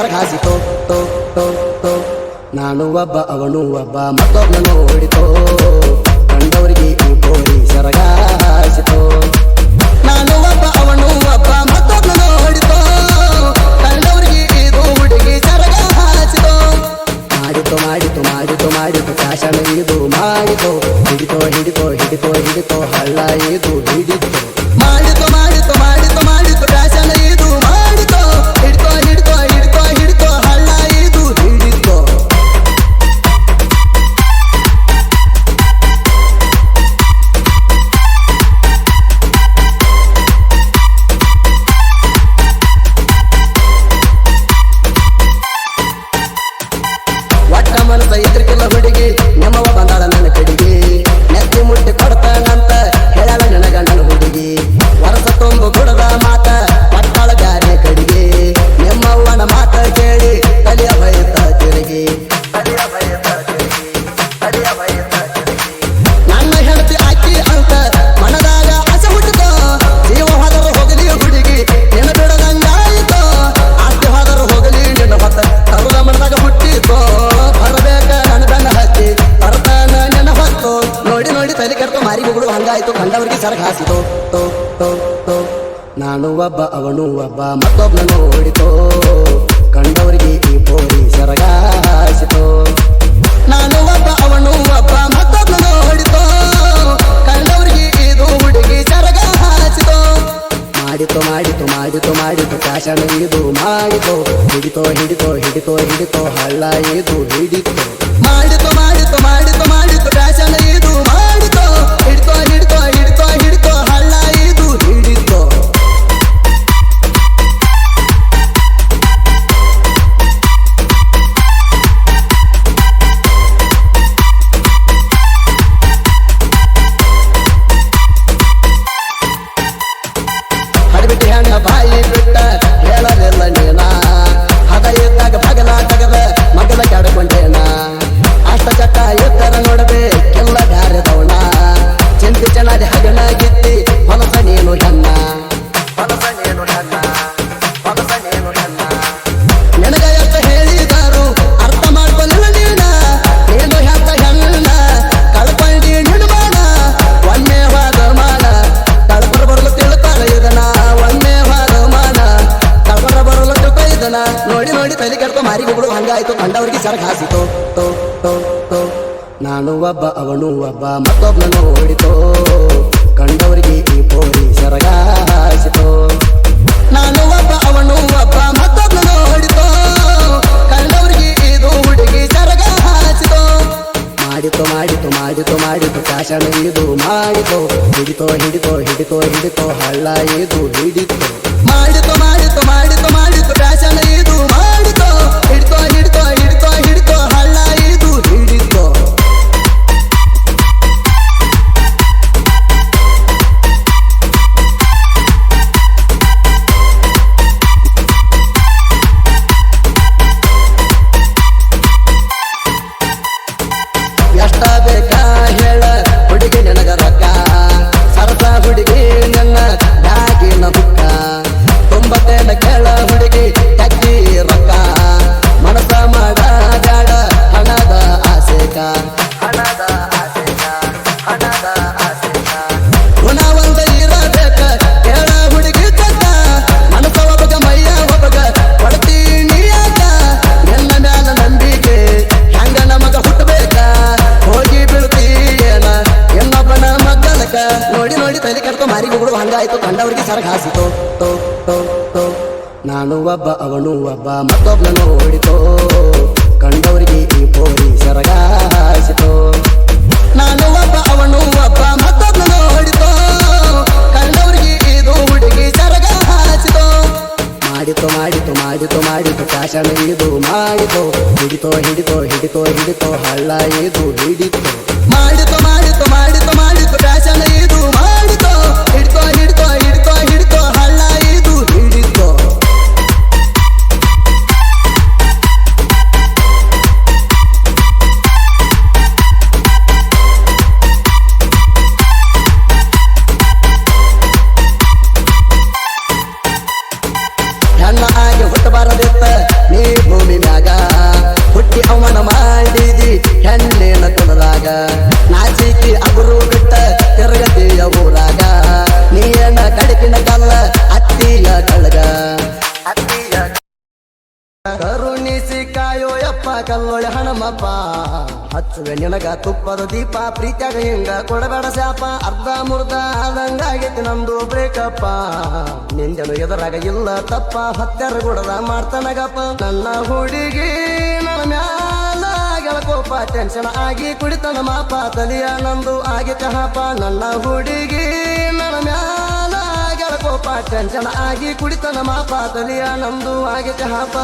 ಕಂಡವರಿಗೆ ಸರಗ ಹಾಸಿತು ತೋ ತೋ ತೋ ನಾನು ಒಬ್ಬ ಅವನು ಒಬ್ಬ ಮತ್ತೊಬ್ಬನ ನೋಡಿತೋ ಕಂಡವರಿಗೆ ಈ ಪೋರಿ ಸರಗ ಹಾಸಿತು ನಾನು ಒಬ್ಬ ಅವನು ಒಬ್ಬ ಮತ್ತೊಬ್ಬನ ನೋಡಿತೋ ಕಂಡವರಿಗೆ ಇದು ಹುಡುಗಿ ಸರಗ ಹಾಸಿತು ಮಾಡಿತು ಮಾಡಿತು ಮಾಡಿತು ಮಾಡಿತು ಫ್ಯಾಷನ್ ಇದು ಮಾಡಿತು ಹಿಡಿತೋ ಹಿಡಿತೋ ಹಿಡಿತೋ ಹಿಡಿತೋ ಹಳ್ಳ ಇದು ಹಾಸಿತು ತೋ ತೋ ತೋ ನಾನು ಒಬ್ಬ, ಅವನು ಒಬ್ಬ. ಮತ್ತೊಬ್ಬನ ನೋಡಿತೋ ಕಂಡವರಿಗೆ ಈ ಪೋರಿ ಸರಗ ಹಾಸಿತು ನಾನು ಒಬ್ಬ, ಅವನು ಒಬ್ಬ. ಮತ್ತೊಬ್ಬನ ನೋಡಿತೋ ಕಂಡವರಿಗೆ ಇದು ಹುಡುಗಿ ಸರಗ ಹಾಸಿತು ಮಾಡಿತು ಮಾಡಿತು ಮಾಡಿತು ಮಾಡಿತು. ಕಾಶನ ಇದು, ಮಾಡಿತು. ಹಿಡಿತೋ ಹಿಡಿತೋ ಹಿಡಿತೋ ಹಿಡಿತೋ. ಹಳ್ಳ ಇದು, ಹಿಡಿತು. ಮಾರಿ ಗುಗಳು ಹಂಗಾಯ್ತು ಕಂಡವರಿಗೆ ಸರಗ ಹಾಸಿತು ತೋ ತೋ ತೋ ನಾನು ಒಬ್ಬ ಅವನು ಒಬ್ಬ ಮತ್ತೊಬ್ಬನ ನೋಡಿತೋ ಕಂಡವರಿಗೆ ಈ ಪೋರಿ ಸರಗ ಹಾಸಿತು ನಾನು ಒಬ್ಬ ಅವನು ಒಬ್ಬ ಮತ್ತೊಬ್ಬನ ನೋಡಿತೋ ಕಂಡವರಿಗೆ ಇದು ಹುಡುಗಿ ಸರಗ ಹಾಸಿತು ಮಾಡಿತು ಮಾಡಿತು ಮಾಡಿತು ಮಾಡಿತು ಫ್ಯಾಷನ್ ಇದು ಮಾಡಿತು ಹಿಡಿತೋ ಹಿಡಿತೋ ಹಿಡಿತೋ ಹಿಡಿತೋ ಹಳ್ಳ ಇದು ಹಿಡಿತು ಮಾಡಿತು ಮಾಡಿತು ಮಾಡಿತು ಮಾಡಿತು ಫ್ಯಾಷನ್ ಕಂಡವರಿಗೆ ಸರಗ ಹಾಸಿತು ತೋ ತೋ ತೋ. ನಾನು ಒಬ್ಬ, ಅವನು ಒಬ್ಬ ಮತ್ತೊಬ್ಬನು ಓಡಿತೋ ಕಂಡವರಿಗೆ ಈ ಪೋರಿ ಸರಗ ಹಾಸಿತು ನಾನು ಒಬ್ಬ, ಅವನು ಒಬ್ಬ ಮತ್ತೊಬ್ಬನು ಓಡಿತೋ ಕಂಡವರಿಗೆ ಇದು ಹುಡುಗಿ ಸರಗ ಮಾಡಿತು ಮಾಡಿತು ಮಾಡಿತು ಮಾಡಿತು ಕಾಶನ ಇದು ಮಾಡಿತು. ಹಿಡಿತೋ ಹಿಡಿತೋ ಹಿಡಿತೋ ಹಿಡಿತೋ, ಹಳ್ಳ ಇದು ಹಿಡಿತು. ಮಾಡಿತು ಮಾಡಿತು ಮಾಡಿತು ಹಣಮಪ್ಪ ಹಚ್ಚುವೆ ನಿನಗ ತುಪ್ಪದ ದೀಪ, ಪ್ರೀತಿಯಾಗ ಹಿಂಗ ಕೊಡಬೇಡ ಶಾಪ. ಅರ್ಧ ಮುರ್ಧ ಆದಂಗಾಗೈತಿ ನಮ್ದು ಬ್ರೇಕಪ್ಪ. ನಿಂದನು ಎದುರಾಗ ಇಲ್ಲ ತಪ್ಪ ಹತ್ತರ ಗುಡದ ಮಾಡ್ತಾನಗಪ್ಪ ನನ್ನ ಹುಡುಗಿ ನನ್ನ ಮ್ಯಾಲ ಗೆಳಕೋಪ ಟೆನ್ಷನ್ ಆಗಿ ಕುಡಿತನ ಮಾಪ. ತಲಿಯ ನಂದು ಆಗಿ ಕಹಪ. ನನ್ನ ಹುಡುಗಿ ನನ್ನ ಮ್ಯಾಲ ಗೆಳಕೋಪ ಟೆನ್ಷನ್ ಆಗಿ ಕುಡಿತನ ಮಾಪ. ತಲಿಯ ನಂದು ಆಗಿ ಕಹಪ.